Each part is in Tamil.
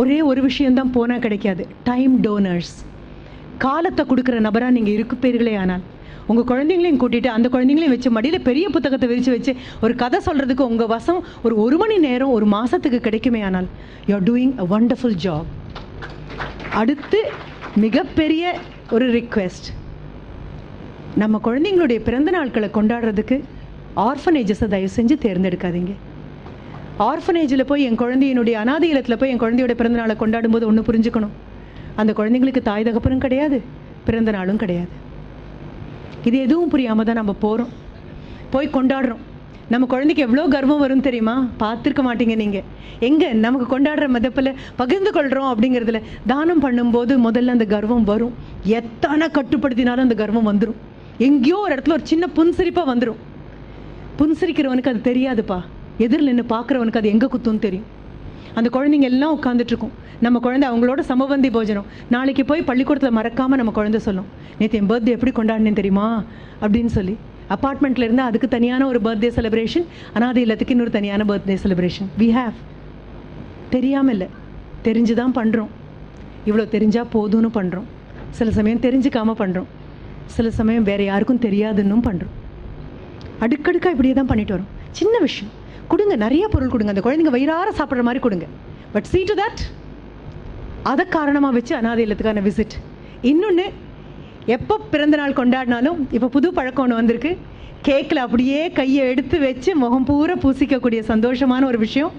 ஒரே ஒரு விஷயந்தான் போனால் கிடைக்காது. டைம் டோனர்ஸ் காலத்தை கொடுக்குற நபராக நீங்கள் இருக்குப்பீர்களே ஆனால் உங்கள் குழந்தைங்களையும் கூட்டிகிட்டு அந்த குழந்தைங்களையும் வச்சு மடியில் பெரிய புத்தகத்தை விரித்து வச்சு ஒரு கதை சொல்கிறதுக்கு உங்கள் வசம் ஒரு ஒரு மணி நேரம் ஒரு மாதத்துக்கு கிடைக்குமே ஆனால் you are doing a wonderful job அடுத்து மிகப்பெரிய ஒரு ரிக்வெஸ்ட் நம்ம குழந்தைங்களுடைய பிறந்த நாட்களை கொண்டாடுறதுக்கு ஆர்ஃபனேஜஸை தயவு செஞ்சு தேர்ந்தெடுக்காதீங்க. ஆர்ஃபனேஜில் போய் என் குழந்தையினுடைய அனாதை இல்லத்தில் போய் என் குழந்தையோட பிறந்தநாளை கொண்டாடும் போது ஒன்று புரிஞ்சுக்கணும். அந்த குழந்தைங்களுக்கு தாய் தகப்பனும் கிடையாது பிறந்த நாளும் கிடையாது. இது எதுவும் புரியாமல் தான் நம்ம போகிறோம் போய் கொண்டாடுறோம். நம்ம குழந்தைக்கு எவ்வளோ கர்வம் வரும் தெரியுமா? பார்த்துருக்க மாட்டீங்க நீங்கள் எங்கே? நமக்கு கொண்டாடுற மதப்பில் பகிர்ந்து கொள்கிறோம் அப்படிங்கிறதுல தானம் பண்ணும்போது முதல்ல அந்த கர்வம் வரும். எத்தனை கட்டுப்படுத்தினாலும் அந்த கர்வம் வந்துடும் எங்கேயோ ஒரு இடத்துல ஒரு சின்ன புன்சிரிப்பாக வந்துடும் புன்சிரிக்கிறவனுக்கு அது தெரியாதுப்பா. எதிரில் நின்று பார்க்குறவனுக்கு அது எங்கே குத்துன்னு தெரியும். அந்த குழந்தைங்க எல்லாம் உட்காந்துட்ருக்கும் நம்ம குழந்தை அவங்களோட சமபந்தி போஜனம். நாளைக்கு போய் பள்ளிக்கூடத்தில் மறக்காமல் நம்ம குழந்தை சொல்லும். நேற்று என் பர்த்டே எப்படி கொண்டாடினேன் தெரியுமா? அப்படின்னு சொல்லி. அப்பார்ட்மெண்ட்டில் இருந்தால் அதுக்கு தனியான ஒரு பர்த்டே செலிப்ரேஷன் அது இல்லத்துக்கு இன்னொரு தனியான பர்த்டே செலிப்ரேஷன் வி ஹாவ் தெரியாமல் இல்லை. தெரிஞ்சு தான் பண்ணுறோம் இவ்வளோ தெரிஞ்சால் போதும்னு பண்ணுறோம் சில சமயம் தெரிஞ்சுக்காமல் பண்ணுறோம் சில சமயம் வேறு யாருக்கும் தெரியாதுன்னும் பண்ணுறோம் அடுக்கடுக்காக இப்படியே தான் பண்ணிட்டு வரோம். சின்ன விஷயம். கொடுங்க நிறைய பொருள் கொடுங்க. அந்த குழந்தைங்க வயிறார சாப்பிட்ற மாதிரி கொடுங்க. பட் சீ டு தட் அதை காரணமாக வச்சு அனாதை இல்லத்துக்கான விசிட் இன்னொன்று எப்போ பிறந்த நாள் கொண்டாடினாலும் இப்போ புது பழக்கம் ஒன்று வந்திருக்கு. கேக்கில் அப்படியே கையை எடுத்து வச்சு முகம் பூரா பூசிக்கக்கூடிய சந்தோஷமான ஒரு விஷயம்.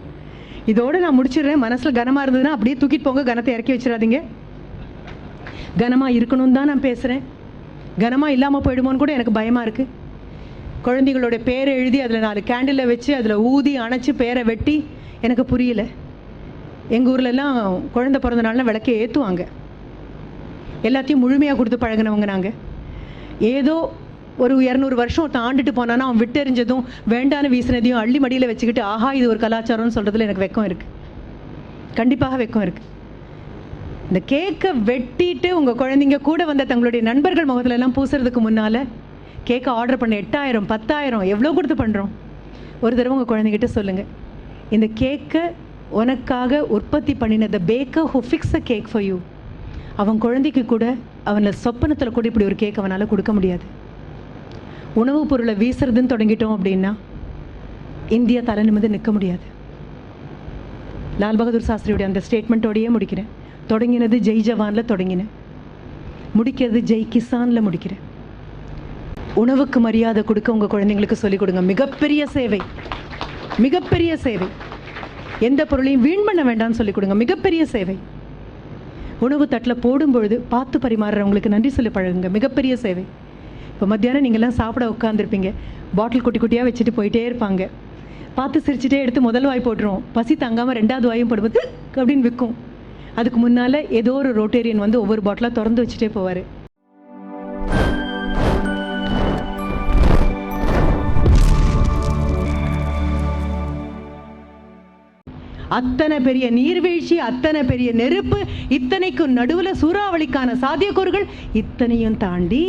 இதோடு நான் முடிச்சிடுறேன். மனசில் கனமாக இருந்ததுன்னா அப்படியே தூக்கிட்டு போங்க கனத்தை இறக்கி வச்சிடாதீங்க. கனமாக இருக்கணும்னு தான் நான் பேசுகிறேன் கனமாக இல்லாமல் போயிடுமோன்னு கூட எனக்கு பயமாக இருக்குது குழந்தைகளோட பேரை எழுதி அதில் நாலு கேண்டிலில் வச்சு அதில் ஊதி அணைச்சி பேரை வெட்டி எனக்கு புரியல. எங்கள் ஊர்லெல்லாம் குழந்தை பிறந்த நாள்னா விளக்கே ஏற்றுவாங்க எல்லாத்தையும் முழுமையாக கொடுத்து பழகினவங்க நாங்கள் ஏதோ ஒரு இரநூறு வருஷம் ஒருத்தன் போனானா அவன் விட்டெறிஞ்சதும் வேண்டான்னு வீசினதையும் அள்ளி மடியில் வச்சுக்கிட்டு ஆஹா இது ஒரு கலாச்சாரம்னு சொல்கிறதுல எனக்கு வெக்கம் இருக்குது கண்டிப்பாக வெக்கம் இருக்குது இந்த கேக்கை வெட்டிட்டு உங்கள் குழந்தைங்க கூட வந்த தங்களுடைய நண்பர்கள் முகத்துலலாம் பூசுறதுக்கு முன்னால் கேக்கை ஆர்டர் பண்ண எட்டாயிரம் பத்தாயிரம் எவ்வளோ கொடுத்து பண்ணுறோம் ஒரு தடவை உங்கள் குழந்தைகிட்ட சொல்லுங்கள் இந்த கேக்கை உனக்காக உற்பத்தி பண்ணின the baker who fix a cake for you அவன் குழந்தைக்கு கூட அவனை சொப்பனத்தில் கூட இப்படி ஒரு கேக் அவனால் கொடுக்க முடியாது. உணவுப் பொருளை வீசுறதுன்னு தொடங்கிட்டோம் அப்படின்னா இந்தியா தலை நிமிந்து நிற்க முடியாது. லால் பகதூர் சாஸ்திரியுடைய அந்த ஸ்டேட்மெண்ட்டோடையே முடிக்கிறேன். தொடங்கினது ஜெய் ஜவானில் தொடங்கினேன். முடிக்கிறது ஜெய் கிசானில் முடிக்கிறேன். உணவுக்கு மரியாதை கொடுக்க உங்கள் குழந்தைங்களுக்கு சொல்லிக் கொடுங்க. மிகப்பெரிய சேவை. மிகப்பெரிய சேவை. எந்த பொருளையும் வீண் பண்ண வேண்டாம்னு சொல்லிக் கொடுங்க. மிகப்பெரிய சேவை. உணவு தட்டில் போடும்பொழுது பார்த்து பரிமாறுறவங்களுக்கு நன்றி சொல்லி பழகுங்க. மிகப்பெரிய சேவை. இப்போ மத்தியானம் நீங்கள்லாம் சாப்பிட உட்காந்துருப்பீங்க பாட்டில் குட்டி குட்டியாக வச்சுட்டு போயிட்டே இருப்பாங்க. பார்த்து சிரிச்சுட்டே எடுத்து முதல் வாய் போட்டுருவோம். பசி தாங்காமல் ரெண்டாவது வாயும் போடும்போது அப்படின்னு விற்கும் அதுக்கு முன்னால் ஏதோ ஒரு ரோட்டேரியன் வந்து ஒவ்வொரு பாட்டிலாக திறந்து வச்சுட்டே போவார். அத்தனை பெரிய நீர்வீழ்ச்சி அத்தனை பெரிய நெருப்பு இத்தனைக்கும் நடுவில் சூறாவளிக்கான சாத்தியக்கூறுகள் இத்தனையும் தாண்டி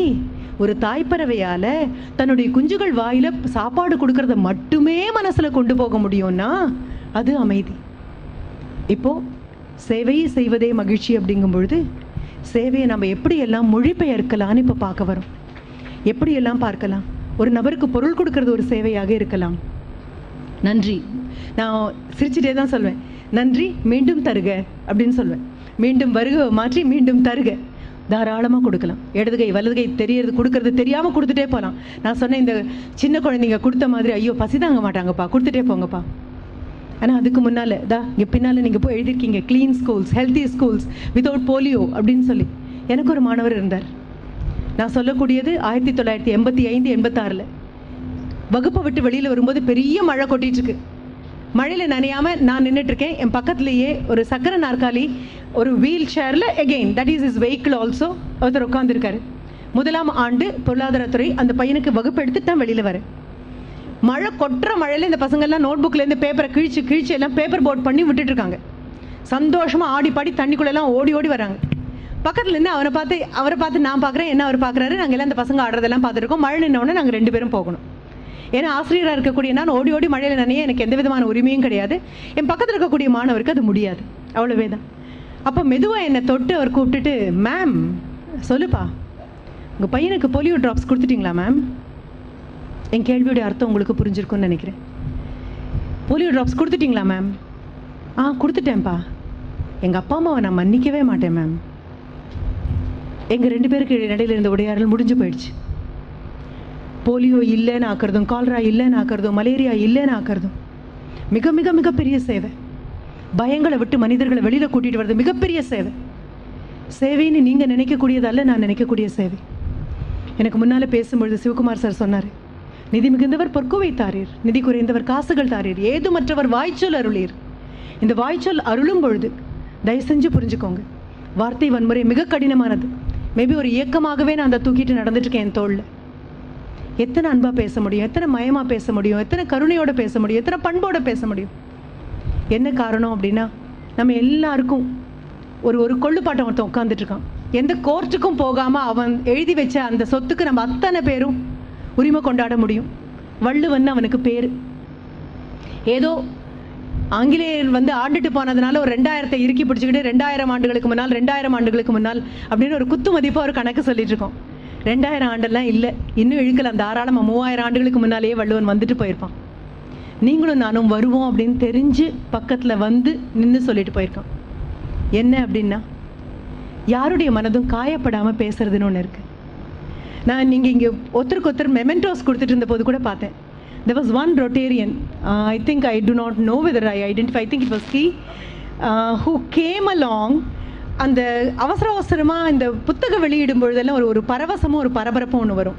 ஒரு தாய்ப்பறவையால் தன்னுடைய குஞ்சுகள் வாயில் சாப்பாடு கொடுக்கறத மட்டுமே மனசில் கொண்டு போக முடியும்னா அது அமைதி. இப்போ சேவையை செய்வதே மகிழ்ச்சி அப்படிங்கும் பொழுது சேவையை நம்ம எப்படியெல்லாம் மொழிபெயர்க்கலாம்னு இப்போ பார்க்க வரோம். எப்படியெல்லாம் பார்க்கலாம்? ஒரு நபருக்கு பொருள் கொடுக்கறது ஒரு சேவையாக இருக்கலாம். நன்றி. நான் சிரிச்சுட்டே தான் சொல்வேன். நன்றி மீண்டும் தருக அப்படின்னு சொல்வேன். மீண்டும் வருக மாற்றி மீண்டும் தருக. தாராளமாக கொடுக்கலாம். இடது கை வலது கை தெரியறது கொடுக்கறது தெரியாமல் கொடுத்துட்டே போகலாம் நான் சொன்னேன் இந்த சின்ன குழந்தைங்க கொடுத்த மாதிரி ஐயோ பசி தாங்க மாட்டாங்கப்பா. கொடுத்துட்டே போங்கப்பா. ஆனால் அதுக்கு முன்னால் தா இங்கே பின்னால் நீங்கள் போய் எழுதியிருக்கீங்க. Clean schools healthy schools without polio அப்படின்னு சொல்லி. எனக்கு ஒரு மாணவர் இருந்தார். நான் சொல்லக்கூடியது ஆயிரத்தி தொள்ளாயிரத்தி எண்பத்தி ஐந்து எண்பத்தாறில். வகுப்பை விட்டு வெளியில் வரும்போது பெரிய மழை கொட்டிட்டு இருக்கு. மழையில் நனையாம நான் நின்றுட்டு இருக்கேன் என் பக்கத்துலேயே ஒரு சக்கர நாற்காலி ஒரு வீல் சேரில் again that is is vehicle also ஒருத்தர் உட்காந்துருக்காரு முதலாம் ஆண்டு பொருளாதாரத்துறை அந்த பையனுக்கு வகுப்பு எடுத்துட்டு தான் வெளியில் வரேன் மழை கொட்டுற மழையில் இந்த பசங்கள்லாம் நோட் புக்லேருந்து பேப்பரை கிழிச்சு கிழிச்சு எல்லாம் பேப்பர் போர்ட் பண்ணி விட்டுட்டு இருக்காங்க சந்தோஷமாக ஆடி பாடி தண்ணிக்குள்ளெல்லாம் ஓடி ஓடி வராங்க பக்கத்துலேருந்து அவரை அவனை பார்த்து அவரை பார்த்து நான் பார்க்குறேன் என்ன அவர் பார்க்குறாரு? நாங்கள் எல்லாம் அந்த பசங்க ஆடுறதெல்லாம் பார்த்துருக்கோம் மழை நின்ன உடனே நாங்கள் ரெண்டு பேரும் போகணும். ஏன்னா ஆசிரியராக இருக்கக்கூடிய நான் ஓடி ஓடி மழையில் நினைய எனக்கு எந்த விதமான உரிமையும் கிடையாது. என் பக்கத்தில் இருக்கக்கூடிய மாணவருக்கு அது முடியாது. அவ்வளோவே தான் அப்போ மெதுவாக என்னை தொட்டு அவர் கூப்பிட்டுட்டு மேம் சொல்லுப்பா. உங்கள் பையனுக்கு போலியோ ட்ராப்ஸ் கொடுத்துட்டிங்களா மேம் என் கேள்வியோட அர்த்தம் உங்களுக்கு புரிஞ்சிருக்கும்னு நினைக்கிறேன். போலியோ ட்ராப்ஸ் கொடுத்துட்டிங்களா மேம் ஆ கொடுத்துட்டேன்ப்பா. எங்கள் அப்பா அம்மாவை நான் மன்னிக்கவே மாட்டேன் மேம் எங்கள் ரெண்டு பேருக்கு இடையில இருந்த உடையாடல் முடிஞ்சு போயிடுச்சு. போலியோ இல்லைன்னு ஆக்கிறதும் கால்ரா இல்லைன்னு ஆக்கிறதும் மலேரியா இல்லைன்னு ஆக்கிறதும் மிக மிக மிகப்பெரிய சேவை. பயங்களை விட்டு மனிதர்களை வெளியில் கூட்டிகிட்டு வர்றது மிகப்பெரிய சேவை. சேவைன்னு நீங்கள் நினைக்கக்கூடியதல்ல நான் நினைக்கக்கூடிய சேவை. எனக்கு முன்னால் பேசும்பொழுது சிவகுமார் சார் சொன்னார் நிதி மிகுந்தவர் பொற்குவை தாரீர் நிதி குறைந்தவர் காசுகள் தாரீர் ஏதுமற்றவர் வாய்ச்சொல் அருளீர். இந்த வாய்ச்சொல் அருளும் பொழுது தயவு செஞ்சு புரிஞ்சுக்கோங்க வார்த்தை வன்முறை மிக கடினமானது. மேபி ஒரு இயக்கமாகவே நான் அந்த தூக்கிட்டு நடந்துட்டுருக்கேன் என் தோளில். எத்தனை அன்பாக பேச முடியும்? எத்தனை மயமாக பேச முடியும்? எத்தனை கருணையோட பேச முடியும்? எத்தனை பண்போடு பேச முடியும்? என்ன காரணம் அப்படின்னா நம்ம எல்லாருக்கும் ஒரு ஒரு கொள்ளுப்பாட்டம் ஒருத்தன் உட்காந்துட்டு இருக்கான். எந்த கோர்ட்டுக்கும் போகாமல் அவன் எழுதி வச்ச அந்த சொத்துக்கு நம்ம அத்தனை பேரும் உரிமை கொண்டாட முடியும். வள்ளுவன் அவனுக்கு பேர். ஏதோ ஆங்கிலேயர் வந்து ஆண்டுட்டு போனதுனால ஒரு ரெண்டாயிரத்தை இறுக்கி பிடிச்சிக்கிட்டு ரெண்டாயிரம் ஆண்டுகளுக்கு முன்னால் ரெண்டாயிரம் ஆண்டுகளுக்கு முன்னால் அப்படின்னு ஒரு குத்து மதிப்பாக ஒரு கணக்கு சொல்லிட்டு இருக்கோம். ரெண்டாயிரம் ஆண்டெல்லாம் இல்லை. இன்னும் இழுக்கலாம் தாராளமாக மூவாயிரம் ஆண்டுகளுக்கு முன்னாலேயே வள்ளுவன் வந்துட்டு போயிருப்பான். நீங்களும் நானும் வருவோம் அப்படின்னு தெரிஞ்சு பக்கத்தில் வந்து நின்று சொல்லிட்டு போயிருக்கான். என்ன அப்படின்னா யாருடைய மனதும் காயப்படாமல் பேசுறதுன்னு ஒன்று இருக்குது நான் நீங்கள் இங்கே ஒருத்தருக்கு ஒருத்தர் மெமெண்டோஸ் கொடுத்துட்டு இருந்த போது கூட பார்த்தேன். There was one Rotarian I think I do not know whether I identify I think it was was who came along அந்த அவசர அவசரமாக இந்த புத்தகம் வெளியிடும் பொழுதெல்லாம் ஒரு ஒரு பரவசமும் ஒரு பரபரப்பும் ஒன்று வரும்.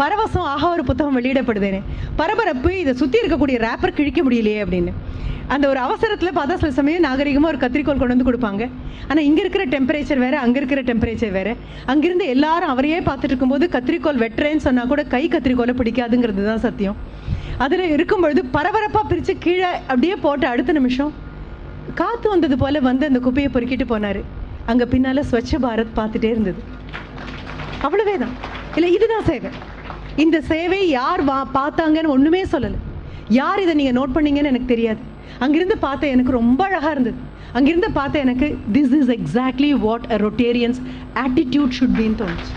பரவசம் ஆக ஒரு புத்தகம் வெளியிடப்படுதுன்னு. பரபரப்பு இதை சுற்றி இருக்கக்கூடிய ரேப்பர் கிழிக்க முடியலையே அப்படின்னு. அந்த ஒரு அவசரத்தில் பார்த்தா சில சமயம் நாகரிகமாக ஒரு கத்திரிக்கோல் கொண்டு வந்து கொடுப்பாங்க. ஆனால் இங்கே இருக்கிற டெம்பரேச்சர் வேறு அங்கே இருக்கிற டெம்பரேச்சர் வேறு. அங்கேருந்து எல்லாரும் அவரையே பார்த்துட்டு இருக்கும்போது கத்திரிக்கோல் வெட்டுறேன்னு சொன்னால் கூட கை கத்திரிக்கோலை பிடிக்காதுங்கிறது தான் சத்தியம். அதில் இருக்கும் பொழுது பரபரப்பாக பிரித்து கீழே அப்படியே போட்ட அடுத்த நிமிஷம் காற்று வந்தது போல் வந்து அந்த குப்பையை பொறுக்கிட்டு போனார். அங்கே பின்னால் ஸ்வச்ச பாரத் பார்த்துட்டே இருந்தது. அவ்வளவே தான் இல்லை இதுதான் சேவை. இந்த சேவை யார் வா பார்த்தாங்கன்னு ஒன்றுமே சொல்லலை. யார் இதை நீங்கள் நோட் பண்ணீங்கன்னு எனக்கு தெரியாது. அங்கிருந்து பார்த்த எனக்கு ரொம்ப அழகாக இருந்தது. அங்கிருந்து பார்த்த எனக்கு this is exactly what a Rotarian's attitude should been தோணுச்சு.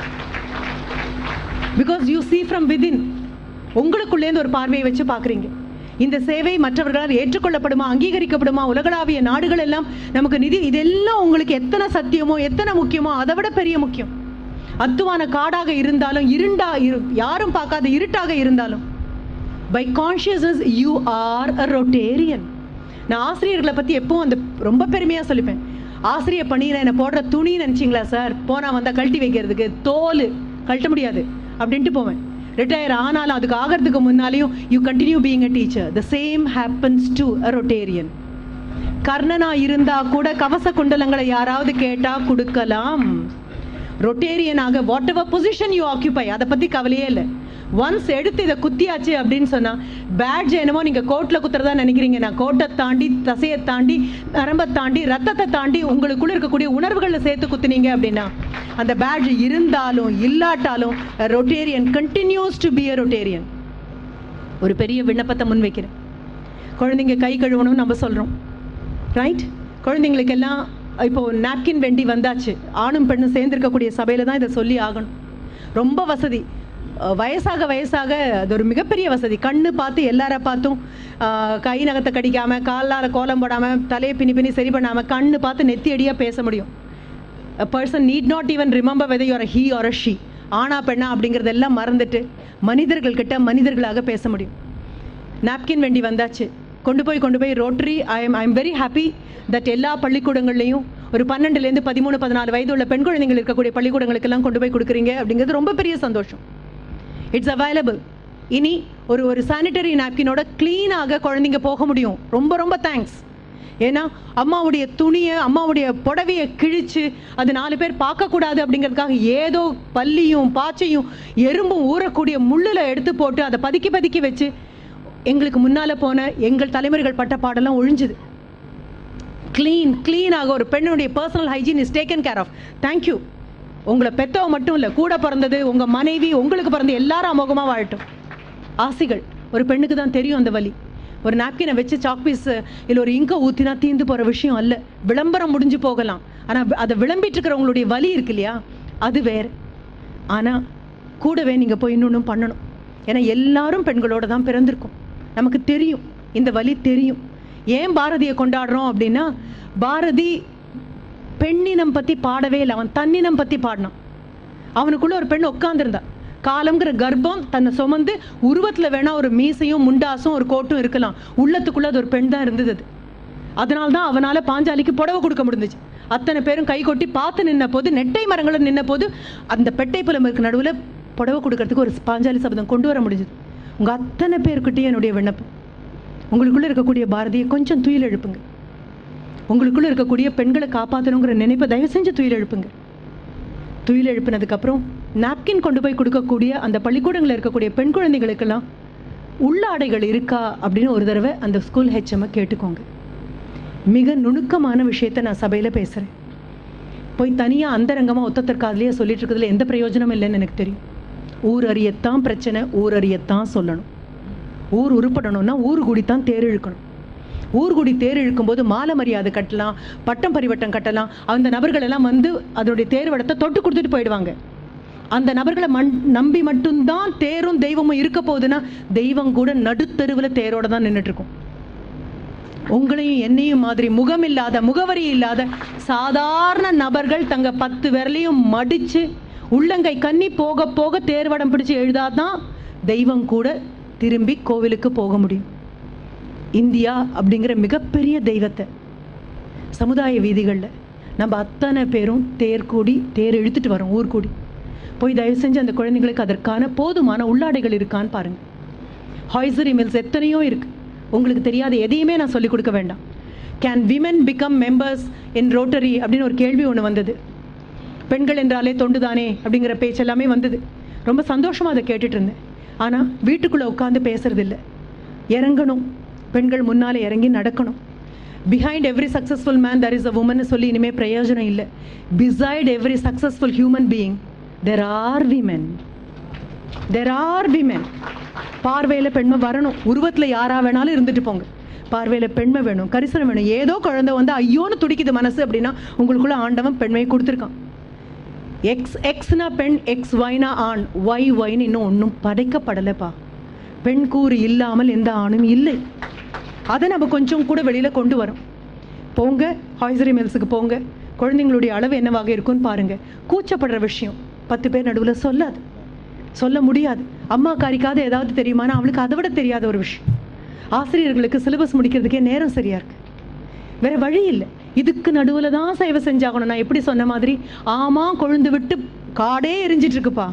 Because you see from within உங்களுக்குள்ளேருந்து ஒரு பார்வையை வச்சு பார்க்குறீங்க. இந்த சேவை மற்றவர்களால் ஏற்றுக்கொள்ளப்படுமா அங்கீகரிக்கப்படுமா உலகளாவிய நாடுகள் எல்லாம் நமக்கு நிதி இதெல்லாம் உங்களுக்கு எத்தனை சத்தியமோ எத்தனை முக்கியமோ அதை விட பெரிய முக்கியம். அத்துவான காடாக இருந்தாலும் இருண்டா இரு யாரும் பார்க்காத இருட்டாக இருந்தாலும் by consciousness you are a Rotarian நான் ஆசிரியர்களை பற்றி எப்பவும் அந்த ரொம்ப பெருமையாக சொல்லிப்பேன். ஆசிரியர் பணியில் என்னை போடுற துணி நினச்சிங்களா சார்? போனால் வந்தால் கழட்டி வைக்கிறதுக்கு தோல் கழட்ட முடியாது அப்படின்ட்டு போவேன். ரிட்டையர் ஆனாலும் அதுக்கு ஆகிறதுக்கு முன்னாலேயும் you continue being a teacher the same happens to a Rotarian கர்ணனா இருந்தா கூட கவச குண்டலங்களை யாராவது கேட்டா கொடுக்கலாம். ரொட்டேரியனாக whatever position you occupy அதை பத்தி கவலையே இல்லை. ஒன்ஸ் எடுத்து இதை குத்தியாச்சு அப்படின்னு சொன்னா பேட்ஜ் என்னமோ நீங்க கோட்ல குத்துறதா நினைக்கிறீங்க. நான் கோட்டை தாண்டி தசையை தாண்டி நரம்பை தாண்டி ரத்தத்தை தாண்டி உங்களுக்குள்ள இருக்கக்கூடிய உணர்வுகளை சேர்த்து குத்துனீங்க அப்படின்னா அந்த பேட்ஜ் இருந்தாலும் இல்லாட்டாலும் Rotarian continues to be a Rotarian ஒரு பெரிய விண்ணப்பத்தை முன்வைக்கிறேன். குழந்தைங்க கை கழுவணும்னு நம்ம சொல்கிறோம் ரைட் குழந்தைங்களுக்கெல்லாம் இப்போ நாப்கின் வெண்டி வந்தாச்சு. ஆணும் பெண்ணும் சேர்ந்திருக்கக்கூடிய சபையில் தான் இதை சொல்லி ஆகணும். ரொம்ப வசதி. வயசாக வயசாக அது ஒரு மிகப்பெரிய வசதி. கண்ணு பார்த்து எல்லார பார்த்தும் கை நகத்தை கடிக்காம காலால் கோலம் போடாமல் தலையை பின்னி பின்னி சரி பண்ணாமல் கண்ணு பார்த்து நெத்தியடியாக பேச முடியும். Person need not even even remember whether he a he or a பெண்ணா அப்படிங்கிறதெல்லாம் மறந்துட்டு மனிதர்கள் கிட்ட மனிதர்களாக பேச முடியும். நாப்கின் வேண்டி வந்தாச்சு. கொண்டு போய் கொண்டு போய் Rotary I am I am very happy that எல்லா பள்ளிக்கூடங்கள்லையும் ஒரு பன்னெண்டுலேருந்து பதிமூணு பதினாலு வயது உள்ள பெண் குழந்தைகள் இருக்கக்கூடிய பள்ளிக்கூடங்களுக்கெல்லாம் கொண்டு போய் கொடுக்குறீங்க அப்படிங்கிறது ரொம்ப பெரிய சந்தோஷம். இட்ஸ் அவைலபிள் இனி ஒரு ஒரு சானிட்டரி நாப்கினோட க்ளீனாக குழந்தைங்க போக முடியும். ரொம்ப ரொம்ப தேங்க்ஸ் ஏன்னா அம்மாவுடைய துணியை அம்மாவுடைய புடவையை கிழிச்சு அது நாலு பேர் பார்க்கக்கூடாது அப்படிங்கிறதுக்காக ஏதோ பல்லியும் பாச்சையும் எறும்பும் ஊறக்கூடிய முள்ளில் எடுத்து போட்டு அதை பதுக்கி பதுக்கி வச்சு எங்களுக்கு முன்னால் போன எங்கள் தலைமுறைகள் பட்ட பாடெல்லாம் ஒழிஞ்சுது. க்ளீன் க்ளீனாக ஒரு பெண்ணுடைய personal hygiene is taken care of thank you உங்களை பெத்தவ மட்டும் இல்லை கூட பிறந்தது உங்கள் மனைவி உங்களுக்கு பிறந்த எல்லாரும் அமோகமாக வாழட்டும். ஆசைகள் ஒரு பெண்ணுக்கு தான் தெரியும் அந்த வழி ஒரு நாப்கினை வச்சு சாக் பீஸ் இல்லை ஒரு இங்கை ஊற்றினா தீந்து போகிற விஷயம் அல்ல. விளம்பரம் முடிஞ்சு போகலாம். ஆனால் அதை விளம்பிட்டு இருக்கிறவங்களுடைய வலி இருக்கு இல்லையா? அது வேறு. ஆனால் கூடவே நீங்கள் போய் இன்னொன்றும் பண்ணணும். ஏன்னா எல்லாரும் பெண்களோட தான் பிறந்திருக்கும். நமக்கு தெரியும். இந்த வலி தெரியும். ஏன் பாரதியை கொண்டாடுறோம் அப்படின்னா பாரதி பெண்ணினம் பற்றி பாடவே இல்லை. அவன் தன்னினம் பற்றி பாடினான். அவனுக்குள்ளே ஒரு பெண் உட்காந்துருந்தான் காலம்ங்கிற கர்ப்பம் தன்னை சுமந்து உருவத்தில் வேணா ஒரு மீசையும் முண்டாசும் ஒரு கோட்டும் இருக்கலாம். உள்ளத்துக்குள்ள அது ஒரு பெண் தான் இருந்தது அது. அதனால தான் அவனால் பாஞ்சாலிக்கு புடவை கொடுக்க முடிஞ்சிச்சு. அத்தனை பேரும் கை கொட்டி பார்த்து நின்ன போது நெட்டை மரங்களும் நின்ன போது அந்த பெட்டை புலம்பருக்கு நடுவில் புடவை கொடுக்கறதுக்கு ஒரு பாஞ்சாலி சபதம் கொண்டு வர முடிஞ்சுது. உங்கள் அத்தனை பேருக்கிட்டையும் என்னுடைய விண்ணப்பம். உங்களுக்குள்ளே இருக்கக்கூடிய பாரதியை கொஞ்சம் துயில் எழுப்புங்க. உங்களுக்குள்ளே இருக்கக்கூடிய பெண்களை காப்பாற்றணுங்கிற நினைப்பை தயவு செஞ்சு துயில் எழுப்புங்க. துயில் எழுப்பினதுக்கப்புறம் நாப்கின் கொண்டு போய் கொடுக்கக்கூடிய அந்த பள்ளிக்கூடங்களில் இருக்கக்கூடிய பெண் குழந்தைகளுக்கெல்லாம் உள்ளாடைகள் இருக்கா அப்படின்னு ஒரு தடவை அந்த ஸ்கூல் ஹெச்எம்மை கேட்டுக்கோங்க. மிக நுணுக்கமான விஷயத்த நான் சபையில் பேசுகிறேன் போய் தனியாக அந்தரங்கமாக ஒத்தத்திற்காதலையே சொல்லிட்டு இருக்கிறதுல எந்த பிரயோஜனமும் இல்லைன்னு எனக்கு தெரியும். ஊர் அறியத்தான் பிரச்சனை ஊர் அறியத்தான் சொல்லணும். ஊர் உருப்படணும்னா ஊர் குடித்தான் தேர் இழுக்கணும் ஊர்குடி தேர் இழுக்கும்போது மாலை மரியாதை கட்டலாம் பட்டம் பரிவட்டம் கட்டலாம். அந்த நபர்கள் எல்லாம் வந்து அதனுடைய தேர்வடத்தை தொட்டு கொடுத்துட்டு போயிடுவாங்க. அந்த நபர்களை மண் நம்பி மட்டும்தான் தேரும் தெய்வமும் இருக்க போகுதுன்னா தெய்வம் கூட நடுத்தெருவில் தேரோட தான் நின்றுட்டுருக்கும் உங்களையும் என்னையும் மாதிரி முகம் இல்லாத முகவரி இல்லாத சாதாரண நபர்கள் தங்க பத்து விரலையும் மடித்து உள்ளங்கை கண்ணி போக போக தேர்வடம் பிடிச்சு எழுதாதான் தெய்வம் கூட திரும்பி கோவிலுக்கு போக முடியும். இந்தியா அப்படிங்கிற மிகப்பெரிய தெய்வத்தை சமுதாய வீதிகளில் நம்ம அத்தனை பேரும் தேர் கூடி தேர் இழுத்துட்டு வரோம் ஊர் கூடி. போய் தயவு செஞ்சு அந்த குழந்தைங்களுக்கு அதற்கான போதுமான உள்ளாடைகள் இருக்கான்னு பாருங்க. ஹாய்சரி மில்ஸ் எத்தனையோ இருக்கு. உங்களுக்கு தெரியாத எதையுமே நான் சொல்லிக் கொடுக்க வேண்டாம். Can women become members in Rotary அப்படின்னு ஒரு கேள்வி ஒன்று வந்தது. பெண்கள் என்றாலே தொண்டுதானே அப்படிங்கிற பேச்செல்லாமே வந்தது. ரொம்ப சந்தோஷமாக அதை கேட்டுட்டு இருந்தேன். ஆனால் வீட்டுக்குள்ளே உட்காந்து பேசுறதில்ல. இறங்கணும். பெண்கள் முன்னால் இறங்கி நடக்கணும். Behind every successful man there is a woman சொல்லி இனிமேல் பிரயோஜனம் இல்லை. Beside every successful human being there are women there are women பார்வையில் பெண்மை வரணும். உருவத்தில் யாரா வேணாலும் இருந்துட்டு போங்க. பார்வையில் பெண்மை வேணும் கரிசனம் வேணும். ஏதோ குழந்தை வந்து ஐயோன்னு துடிக்குது மனசு அப்படின்னா உங்களுக்குள்ள ஆண்டவன் பெண்மையை கொடுத்துருக்கான். எக்ஸ் எக்ஸ்னா பெண் எக்ஸ் ஒய்னா ஆண். ஒய் ஒய்னு இன்னும் ஒன்றும் படைக்கப்படலைப்பா. பெண் கூறு இல்லாமல் எந்த ஆணும் இல்லை. அதை நம்ம கொஞ்சம் கூட வெளியில் கொண்டு வரோம். போங்க ஹாய்சரி மில்ஸுக்கு போங்க. குழந்தைங்களுடைய அளவு என்னவாக இருக்கும்னு பாருங்கள் கூச்சப்படுற விஷயம். பத்து பேர் நடுவில் சொல்லாது. சொல்ல முடியாது. அம்மா காரிக்காத ஏதாவது தெரியுமானா அவளுக்கு அதை விட தெரியாத ஒரு விஷயம். ஆசிரியர்களுக்கு சிலபஸ் முடிக்கிறதுக்கே நேரம் சரியா இருக்கு. வேற வழி இல்லை. இதுக்கு நடுவில் தான் சேவை செஞ்சாகணும். நான் எப்படி சொன்ன மாதிரி ஆமா கொழுந்து விட்டு காடே எரிஞ்சிட்டு இருக்குப்பா.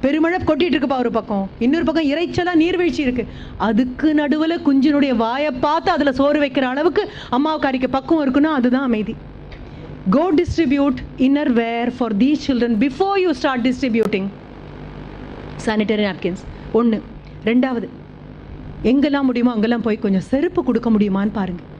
பெருமழை கொட்டிட்டு இருக்குப்பா ஒரு பக்கம். இன்னொரு பக்கம் இறைச்சலா நீர்வீழ்ச்சி இருக்கு. அதுக்கு நடுவில் குஞ்சினுடைய வாயை பார்த்து அதுல சோறு வைக்கிற அளவுக்கு அம்மாவுக்கு அரிக்க பக்கம் இருக்குன்னா அதுதான் அமைதி. Go distribute inner wear for the children before you start distributing sanitary napkins ஒன்று ரெண்டாவது எங்கெல்லாம் முடியுமோ அங்கெல்லாம் போய் கொஞ்சம் செருப்பு கொடுக்க முடியுமான்னு பாருங்கள்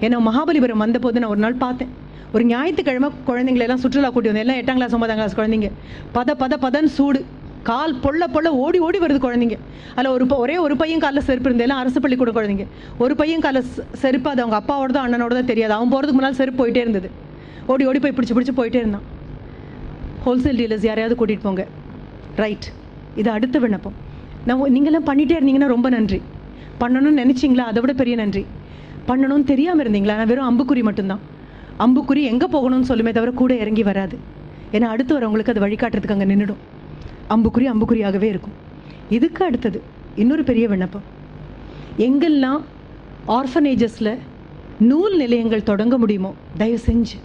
ஏன்னா மகாபலிபுரம் வந்தபோது நான் ஒரு நாள் பார்த்தேன். ஒரு ஞாயிற்றுக்கிழமை குழந்தைங்களெல்லாம் சுற்றுலா கூட்டி வந்தேன். எல்லாம் எட்டாம் கிளாஸ் ஒன்பதாம் கிளாஸ் குழந்தைங்க. பத பத பதன்னு சூடு. கால் பொள்ள பொள்ள ஓடி ஓடி வருது குழந்தைங்க. அதில் ஒரு ப- ஒரே ஒரு பையன் காலில் செருப்பு இருந்தது. எல்லாம் அரசு பள்ளிக்கூட குழந்தைங்க. ஒரு பையன் காலில் செருப்பு அது அவங்க அப்பாவோட தான் அண்ணனோட தான் தெரியாது. அவன் போகிறதுக்கு முன்னால் செருப்பு போயிட்டே இருந்தது. ஓடி ஓடி போய் பிடிச்சி பிடிச்சி போயிட்டே இருந்தான். ஹோல்சேல் டீலர்ஸ் யாரையாவது கூட்டிகிட்டு போங்க. ரைட் இது அடுத்த விண்ணப்பம். நான் நீங்களாம் பண்ணிகிட்டே இருந்தீங்கன்னா ரொம்ப நன்றி. பண்ணணும்னு நினச்சிங்களா? அதை விட பெரிய நன்றி. பண்ணணும்னு தெரியாமல் இருந்தீங்களா? நான் வெறும் அம்புக்குறி மட்டும்தான். அம்புக்குறி எங்கே போகணும்னு சொல்லுமே தவிர கூட இறங்கி வராது. ஏன்னா அடுத்து வரவங்களுக்கு அது வழிகாட்டுறதுக்கு அங்கே நின்றுடும் அம்புக்குறி அம்புக்குறியாகவே இருக்கும். இதுக்கு அடுத்தது இன்னொரு பெரிய விண்ணப்பம். எங்கெல்லாம் ஆர்ஃபனேஜஸில் நூல் நிலையங்கள் தொடங்க முடியுமோ தயவு செஞ்சு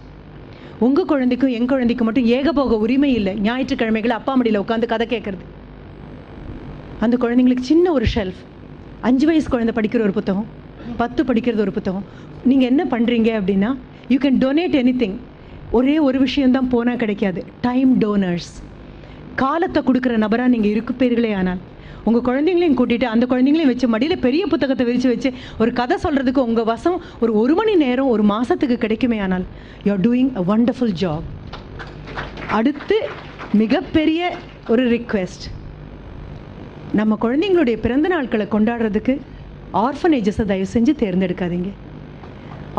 உங்கள் குழந்தைக்கும் என் குழந்தைக்கும் மட்டும் ஏகபோக உரிமை இல்லை. ஞாயிற்றுக்கிழமைகள் அப்பா மடியில் உட்காந்து கதை கேட்குறது அந்த குழந்தைங்களுக்கு சின்ன ஒரு ஷெல்ஃப் அஞ்சு வயசு குழந்தை படிக்கிற ஒரு புத்தகம் பத்து படிக்கிறது ஒரு புத்தகம். நீங்கள் என்ன பண்ணுறீங்க அப்படின்னா you can donate anything ஒரே ஒரு விஷயந்தான் போனால் கிடைக்காது. டைம் டோனர்ஸ் காலத்தை கொடுக்குற நபராக நீங்கள் இருக்கப்பீர்களே ஆனால் உங்கள் குழந்தைங்களையும் கூட்டிட்டு அந்த குழந்தைங்களையும் வச்சு மடியில் பெரிய புத்தகத்தை விரித்து வச்சு ஒரு கதை சொல்கிறதுக்கு உங்கள் வசம் ஒரு ஒரு மணி நேரம் ஒரு மாதத்துக்கு கிடைக்குமே ஆனால் you are doing a wonderful job அடுத்து மிகப்பெரிய ஒரு ரிக்வெஸ்ட் நம்ம குழந்தைங்களுடைய பிறந்த நாட்களை கொண்டாடுறதுக்கு ஆர்ஃபனேஜஸை தயவு செஞ்சு தேர்ந்தெடுக்காதீங்க.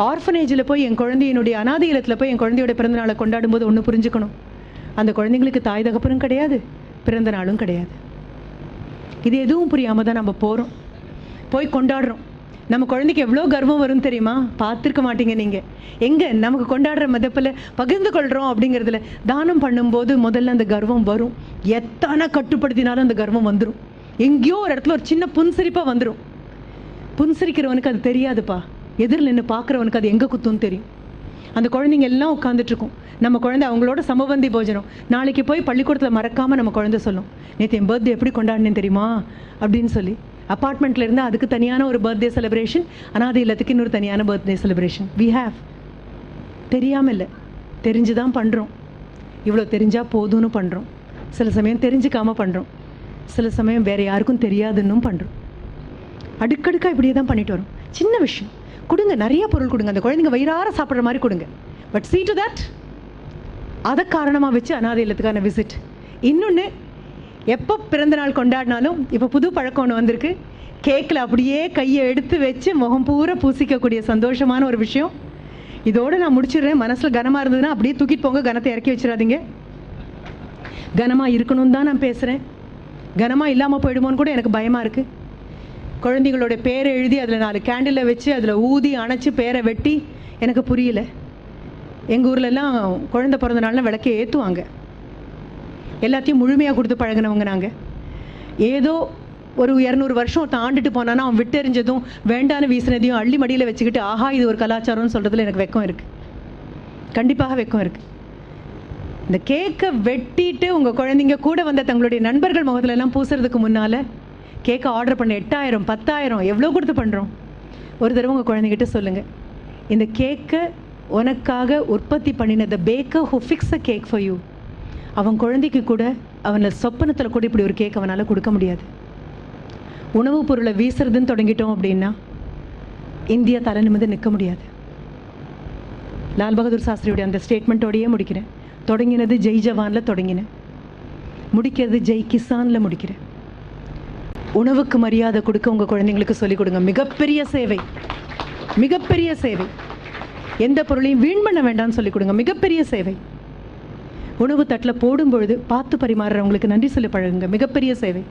ஆர்ஃபனேஜில் போய் என் குழந்தையினுடைய அனாதை இல்லத்தில் போய் என் குழந்தையோட பிறந்த நாளை கொண்டாடும் போது ஒன்று புரிஞ்சுக்கணும். அந்த குழந்தைங்களுக்கு தாய் தகப்பனும் கிடையாது பிறந்த நாளும் கிடையாது. இது எதுவும் புரியாமல் தான் நம்ம போகிறோம் போய் கொண்டாடுறோம். நம்ம குழந்தைக்கு எவ்வளோ கர்வம் வரும் தெரியுமா? பார்த்துருக்க மாட்டீங்க நீங்கள் எங்கே? நமக்கு கொண்டாடுற மதப்பில் பகிர்ந்து கொள்கிறோம் அப்படிங்கிறதுல தானம் பண்ணும்போது முதல்ல அந்த கர்வம் வரும். எத்தனை கட்டுப்படுத்தினாலும் அந்த கர்வம் வந்துடும் எங்கேயோ ஒரு இடத்துல ஒரு சின்ன புன்சிரிப்பாக வந்துடும் புன்சிரிக்கிறவனுக்கு அது தெரியாதுப்பா. எதிரில் நின்று பார்க்குறவனுக்கு அது எங்கே குத்துன்னு தெரியும். அந்த குழந்தைங்க எல்லாம் உட்காந்துட்ருக்கும் நம்ம குழந்தை அவங்களோட சமபந்தி போஜனம். நாளைக்கு போய் பள்ளிக்கூடத்தில் மறக்காமல் நம்ம குழந்தை சொல்லும். நேற்று என் பர்த்டே எப்படி கொண்டாடினேன் தெரியுமா? அப்படின்னு சொல்லி. அப்பார்ட்மெண்ட்டில் இருந்தால் அதுக்கு தனியான ஒரு பர்த்டே செலிப்ரேஷன் அனாதை இல்லத்துக்கு இன்னொரு தனியான பர்த்டே செலிப்ரேஷன் வி ஹாவ் தெரியாமல் இல்லை. தெரிஞ்சு தான் பண்ணுறோம் இவ்வளோ தெரிஞ்சால் போதும்னு பண்ணுறோம் சில சமயம் தெரிஞ்சுக்காம பண்ணுறோம் சில சமயம் வேறு யாருக்கும் தெரியாதுன்னும் பண்ணுறோம் அடுக்கடுக்கா இப்படியே தான் பண்ணிட்டு வரோம். சின்ன விஷயம். கொடுங்க நிறைய பொருள் கொடுங்க. அந்த குழந்தைங்க வயிறார சாப்பிட்ற மாதிரி கொடுங்க. பட் சீ டு தட் அதை காரணமாக வச்சு அனாதை இல்லத்துக்கான விசிட் இன்னொன்று எப்போ பிறந்த நாள் கொண்டாடினாலும் இப்போ புது பழக்கம் ஒன்று வந்திருக்கு. கேக்கில் அப்படியே கையை எடுத்து வச்சு முகம் பூரா பூசிக்கக்கூடிய சந்தோஷமான ஒரு விஷயம். இதோடு நான் முடிச்சிடுறேன். மனசில் கனமாக இருந்ததுன்னா அப்படியே தூக்கிட்டு போங்க. கனத்தை இறக்கி வச்சிடாதீங்க. கனமாக இருக்கணும்னு தான் நான் பேசுகிறேன் கனமாக இல்லாமல் போயிடுமோன்னு கூட எனக்கு பயமாக இருக்குது குழந்தைங்களோட பேரை எழுதி அதில் நாலு கேண்டிலை வச்சு அதில் ஊதி அணைச்சி பேரை வெட்டி எனக்கு புரியல. எங்கள் ஊர்லெல்லாம் குழந்தை பிறந்த நாளில் விளக்கை ஏற்றுவாங்க எல்லாத்தையும் முழுமையாக கொடுத்து பழகினவங்க நாங்கள் ஏதோ ஒரு இரநூறு வருஷம் ஒருத்தன் ஆண்டுட்டு போனானா அவன் விட்டெறிஞ்சதும் வேண்டான்னு வீசினதையும் அள்ளி மடியில் வச்சுக்கிட்டு ஆஹா இது ஒரு கலாச்சாரம்னு சொல்கிறதுல எனக்கு வெக்கம் இருக்குது கண்டிப்பாக வெக்கம் இருக்குது இந்த கேக்கை வெட்டிட்டு உங்கள் குழந்தைங்க கூட வந்த தங்களுடைய நண்பர்கள் முகத்துலலாம் பூசுறதுக்கு முன்னால் கேக்கை ஆர்டர் பண்ண எட்டாயிரம் பத்தாயிரம் எவ்வளோ கொடுத்து பண்ணுறோம் ஒரு தடவை உங்கள் குழந்தைகிட்ட சொல்லுங்கள் இந்த கேக்கை உனக்காக உற்பத்தி பண்ணின the baker who fix a cake for you அவன் குழந்தைக்கு கூட அவனை சொப்பனத்தில் கூட இப்படி ஒரு கேக் அவனால் கொடுக்க முடியாது. உணவுப் பொருளை வீசுறதுன்னு தொடங்கிட்டோம் அப்படின்னா இந்தியா தலை நிமிந்து நிற்க முடியாது. லால் பகதூர் சாஸ்திரியுடைய அந்த ஸ்டேட்மெண்ட்டோடையே முடிக்கிறேன். தொடங்கினது ஜெய் ஜவானில் தொடங்கினேன். முடிக்கிறது ஜெய் கிசானில் முடிக்கிறேன். உணவுக்கு மரியாதை கொடுக்க உங்கள் குழந்தைங்களுக்கு சொல்லிக் கொடுங்க. மிகப்பெரிய சேவை. மிகப்பெரிய சேவை. எந்த பொருளையும் வீண் பண்ண வேண்டாம்னு சொல்லிக் கொடுங்க. மிகப்பெரிய சேவை. உணவு தட்டில் போடும் பொழுது பார்த்து பரிமாறுறவங்களுக்கு நன்றி சொல்லி பழகுங்க. மிகப்பெரிய சேவை.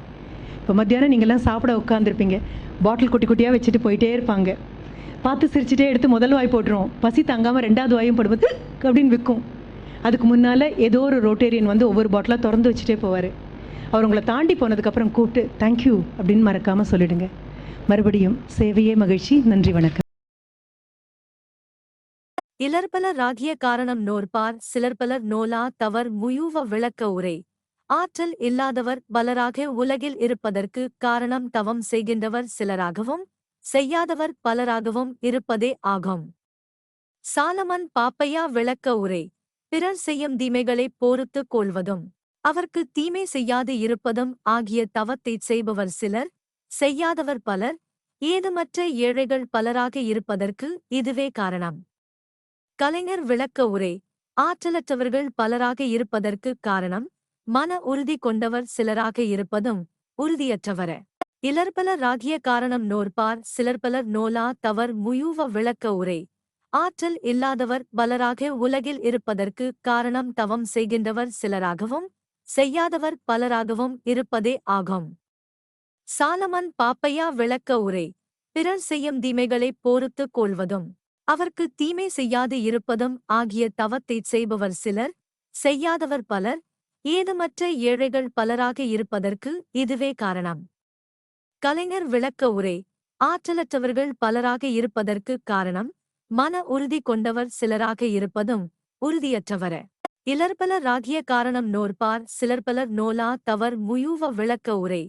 இப்போ மத்தியானம் நீங்கள்லாம் சாப்பிட உட்காந்துருப்பீங்க பாட்டில் குட்டி குட்டியாக வச்சுட்டு போயிட்டே இருப்பாங்க. பார்த்து சிரிச்சிட்டே எடுத்து முதல் வாய் போட்டுருவோம். பசி தாங்காமல் ரெண்டாவது வாயும் போடும்போது அப்படின்னு விற்கும் அதுக்கு முன்னால் ஏதோ ஒரு ரோட்டேரியன் வந்து ஒவ்வொரு பாட்டிலாக திறந்து வச்சுட்டே போவார். அவர் உங்களை தாண்டி போனதுக்கப்புறம் கூப்பிட்டு தேங்க்யூ அப்படின்னு மறக்காமல் சொல்லிடுங்க. மறுபடியும் சேவையே மகிழ்ச்சி. நன்றி வணக்கம். இலர்பலர் ராகிய காரணம் நோர்பார் சிலர்பலர் நோலா தவர் முயூவ விளக்க உரை. ஆற்றல் இல்லாதவர் பலராக உலகில் இருப்பதற்கு காரணம் தவம் செய்கின்றவர் சிலராகவும் செய்யாதவர் பலராகவும் இருப்பதே ஆகும். சாலமன் பாப்பையா விளக்க உரை. பிறர் செய்யும் தீமைகளைப் போருத்துக் கொள்வதும். அவர்க்கு தீமை செய்யாது இருப்பதும் ஆகிய தவத்தைச் செய்பவர் சிலர் செய்யாதவர் பலர் ஏதுமற்ற ஏழைகள் பலராக இருப்பதற்கு இதுவே காரணம். கலைஞர் விளக்க உரை ஆற்றலற்றவர்கள் பலராக இருப்பதற்கு காரணம் மன உறுதி கொண்டவர் சிலராக இருப்பதும் உறுதியற்றவர. இலர்பலர் ராகிய காரணம் நோர்பார் சிலர்பலர் நோலா தவர் முயூவ விளக்க உரை ஆற்றல் இல்லாதவர் பலராக உலகில் இருப்பதற்கு காரணம் தவம் செய்கின்றவர் சிலராகவும் செய்யாதவர் பலராகவும் இருப்பதே ஆகும். சாலமன் பாப்பையா விளக்க உரை பிறர் செய்யும் தீமைகளைப் போருத்துக் கொள்வதும் அவர்க்கு தீமை செய்யாது இருப்பதும் ஆகிய தவத்தைச் செய்பவர் சிலர் செய்யாதவர் பலர் ஏதுமற்ற ஏழைகள் பலராக இருப்பதற்கு இதுவே காரணம். கலைஞர் விளக்க உரை ஆற்றலற்றவர்கள் பலராக இருப்பதற்கு காரணம் மன உறுதி கொண்டவர் சிலராக இருப்பதும் உறுதியற்றவர. இலர்பலர் ராகிய காரணம் நோர்பார் சிலர்பலர் நோலா தவர் முயூவ விளக்க உரை.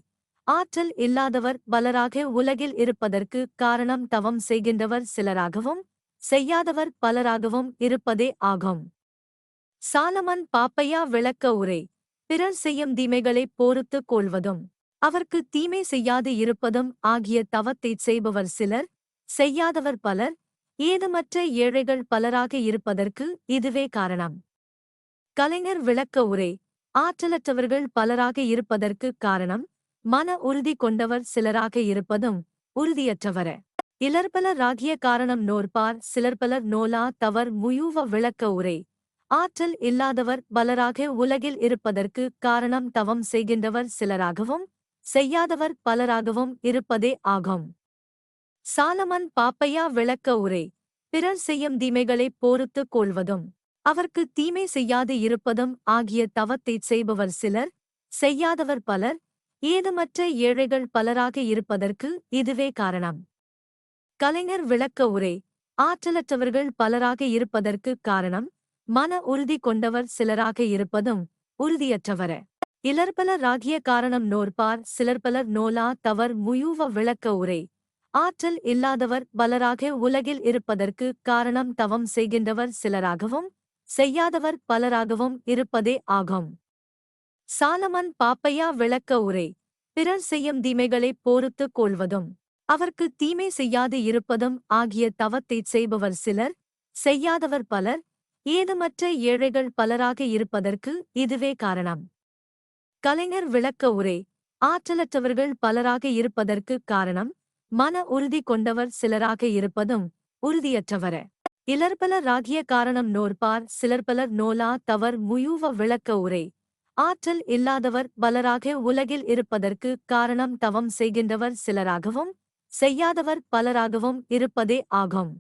ஆற்றல் இல்லாதவர் பலராக உலகில் இருப்பதற்கு காரணம் தவம் செய்கின்றவர் சிலராகவும் செய்யாதவர் பலராகவும் இருப்பதே ஆகும். சாலமன் பாப்பையா விளக்க உரை. பிறர் செய்யும் தீமைகளைப் போருத்துக் கொள்வதும் அவர்க்கு தீமை செய்யாது இருப்பதும் ஆகிய தவத்தைச் செய்பவர் சிலர் செய்யாதவர் பலர் ஏதுமற்ற ஏழைகள் பலராக இருப்பதற்கு இதுவே காரணம். கலைஞர் விளக்க உரை. ஆற்றலற்றவர்கள் பலராக இருப்பதற்கு காரணம் மன உறுதி கொண்டவர் சிலராக இருப்பதும் உறுதியற்றவர. இலர்பலர் ராகிய காரணம் நோர்பார் சிலர்பலர் நோலா தவர் முயூவ விளக்க உரை. ஆற்றல் இல்லாதவர் பலராக உலகில் இருப்பதற்கு காரணம் தவம் செய்கின்றவர் சிலராகவும் செய்யாதவர் பலராகவும் இருப்பதே ஆகும். சாலமன் பாப்பையா விளக்க உரை. பிறர் செய்யும் தீமைகளைப் போருத்துக் கொள்வதும் அவர்க்கு தீமை செய்யாது இருப்பதும் ஆகிய தவத்தைச் செய்பவர் சிலர் செய்யாதவர் பலர் ஏதுமற்ற ஏழைகள் பலராக இருப்பதற்கு இதுவே காரணம். கலைஞர் விளக்க உரை ஆற்றலற்றவர்கள் பலராக இருப்பதற்கு காரணம் மன உறுதி கொண்டவர் சிலராக இருப்பதும் உறுதியற்றவர. இலர்பலராகிய காரணம் நோர்பார் சிலர்பலர் நோலா தவர் முயூவ விளக்க உரை ஆற்றல் இல்லாதவர் பலராக உலகில் இருப்பதற்கு காரணம் தவம் செய்கின்றவர் சிலராகவும் செய்யாதவர் பலராகவும் இருப்பதே ஆகும். சாலமன் பாப்பையா விளக்க உரை பிறர் செய்யும் தீமைகளைப் போருத்துக் கொள்வதும் அவர்க்கு தீமை செய்யாது இருப்பதும் ஆகிய தவத்தைச் செய்பவர் சிலர் செய்யாதவர் பலர் ஏதுமற்ற ஏழைகள் பலராக இருப்பதற்கு இதுவே காரணம். கலைஞர் விளக்க உரை ஆற்றலற்றவர்கள் பலராக இருப்பதற்கு காரணம் மன உறுதி கொண்டவர் சிலராக இருப்பதும் உறுதியற்றவர. இலர்பலர் ராகிய காரணம் நோர்பார் சிலர்பலர் நோலா தவர் முயூவ விளக்க உரை. ஆற்றல் இல்லாதவர் பலராக உலகில் இருப்பதற்கு காரணம் தவம் செய்கின்றவர் சிலராகவும் செய்யாதவர் பலராகவும் இருப்பதே ஆகும்.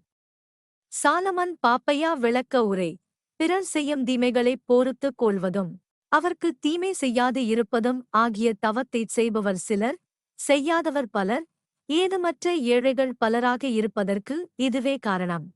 சாலமன் பாப்பையா விளக்க உரை. பிறர் செய்யும் தீமைகளைப் போருத்துக் கொள்வதும் அவர்க்கு தீமை செய்யாது இருப்பதும் ஆகிய தவத்தைச் செய்பவர் சிலர் செய்யாதவர் பலர் ஏதுமற்ற ஏழைகள் பலராக இருப்பதற்கு இதுவே காரணம்.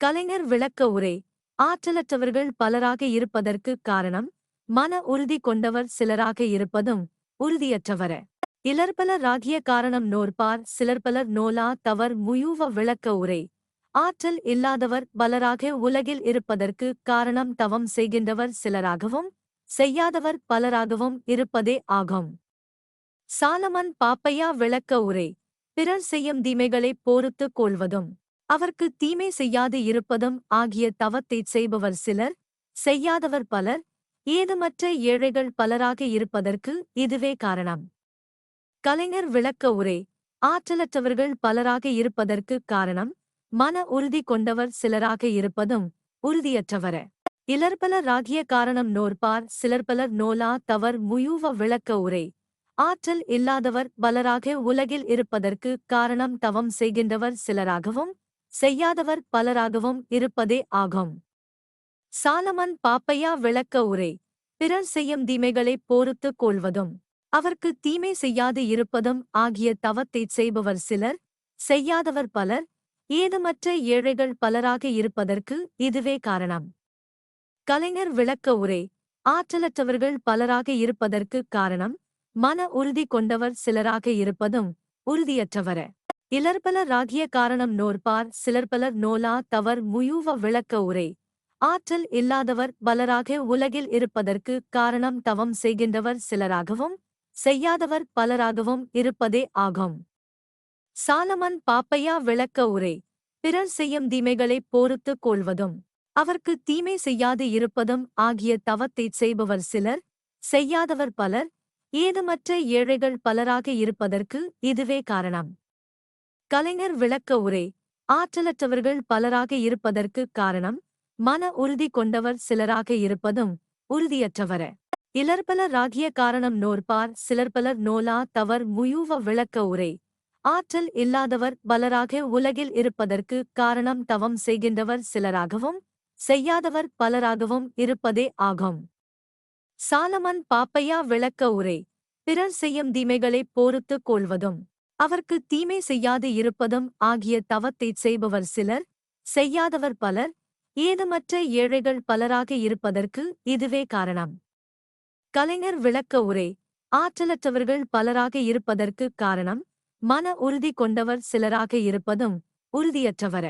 கலைஞர் விளக்க உரை. ஆற்றலற்றவர்கள் பலராக இருப்பதற்கு காரணம் மன உறுதி கொண்டவர் சிலராக இருப்பதும் உறுதியற்றவர. இலர்பலர் ராகிய காரணம் நோர்பார் சிலர்பலர் நோலா தவர் முயூவ விளக்க உரை. ஆற்றல் இல்லாதவர் பலராக உலகில் இருப்பதற்கு காரணம் தவம் செய்கின்றவர் சிலராகவும் செய்யாதவர் பலராகவும் இருப்பதே ஆகும். சாலமன் பாப்பையா விளக்க உரை. பிறர் செய்யும் தீமைகளைப் போருத்துக் கொள்வதும் அவர்க்கு தீமை செய்யாது இருப்பதும் ஆகிய தவத்தைச் செய்பவர் சிலர் செய்யாதவர் பலர் ஏதுமற்ற ஏழைகள் பலராக இருப்பதற்கு இதுவே காரணம். கலைஞர் விளக்க உரை ஆற்றலற்றவர்கள் பலராக இருப்பதற்கு காரணம் மன உறுதி கொண்டவர் சிலராக இருப்பதும் உறுதியற்றவர. இலர்பலராகிய காரணம் நோர்பார் சிலர்பலர் நோலா தவர் முயூவ விளக்க உரை ஆற்றல் இல்லாதவர் பலராக உலகில் இருப்பதற்கு காரணம் தவம் செய்கின்றவர் சிலராகவும் செய்யாதவர் பலராகவும் இருப்பதே ஆகும். சாலமன் பாப்பையா விளக்க உரை. பிறர் செய்யும் தீமைகளைப் போருத்துக் கொள்வதும் அவர்க்கு தீமை செய்யாது இருப்பதும் ஆகிய தவத்தைச் செய்பவர் சிலர் செய்யாதவர் பலர் ஏதுமற்ற ஏழைகள் பலராக இருப்பதற்கு இதுவே காரணம். கலைஞர் விளக்க உரை. ஆற்றலற்றவர்கள் பலராக இருப்பதற்கு காரணம் மன உறுதி கொண்டவர் சிலராக இருப்பதும் உறுதியற்றவர. இலர்பலர் ராகிய காரணம் நோர்பார் சிலர்பலர் நோலா தவர் முயூவ விளக்க உரை. ஆற்றல் இல்லாதவர் பலராக உலகில் இருப்பதற்கு காரணம் தவம் செய்கின்றவர் சிலராகவும் செய்யாதவர் பலராகவும் இருப்பதே ஆகும். சாலமன் பாப்பையா விளக்க உரை. பிறர் செய்யும் தீமைகளைப் போருத்துக் கொள்வதும் அவர்க்கு தீமை செய்யாது இருப்பதும் ஆகிய தவத்தைச் செய்பவர் சிலர் செய்யாதவர் பலர் ஏதுமற்ற ஏழைகள் பலராக இருப்பதற்கு இதுவே காரணம். கலைஞர் விளக்க உரை. ஆற்றலற்றவர்கள் பலராக இருப்பதற்கு காரணம் மன உறுதி கொண்டவர் சிலராக இருப்பதும் உறுதியற்றவர. இலர்பலர் ராகிய காரணம் நோர்பார் சிலர்பலர் நோலா தவர் முயூவ விளக்க உரை. ஆற்றல் இல்லாதவர் பலராக உலகில் இருப்பதற்கு காரணம் தவம் செய்கின்றவர் சிலராகவும் செய்யாதவர் பலராகவும் இருப்பதே ஆகும். சாலமன் பாப்பையா விளக்க உரை. பிறர் செய்யும் தீமைகளைப் போருத்துக் கொள்வதும் அவர்க்கு தீமை செய்யாது இருப்பதும் ஆகிய தவத்தைச் செய்பவர் சிலர் செய்யாதவர் பலர் ஏதுமற்ற ஏழைகள் பலராக இருப்பதற்கு இதுவே காரணம். கலைஞர் விளக்க உரை ஆற்றலற்றவர்கள் பலராக இருப்பதற்கு காரணம் மன உறுதி கொண்டவர் சிலராக இருப்பதும் உறுதியற்றவர.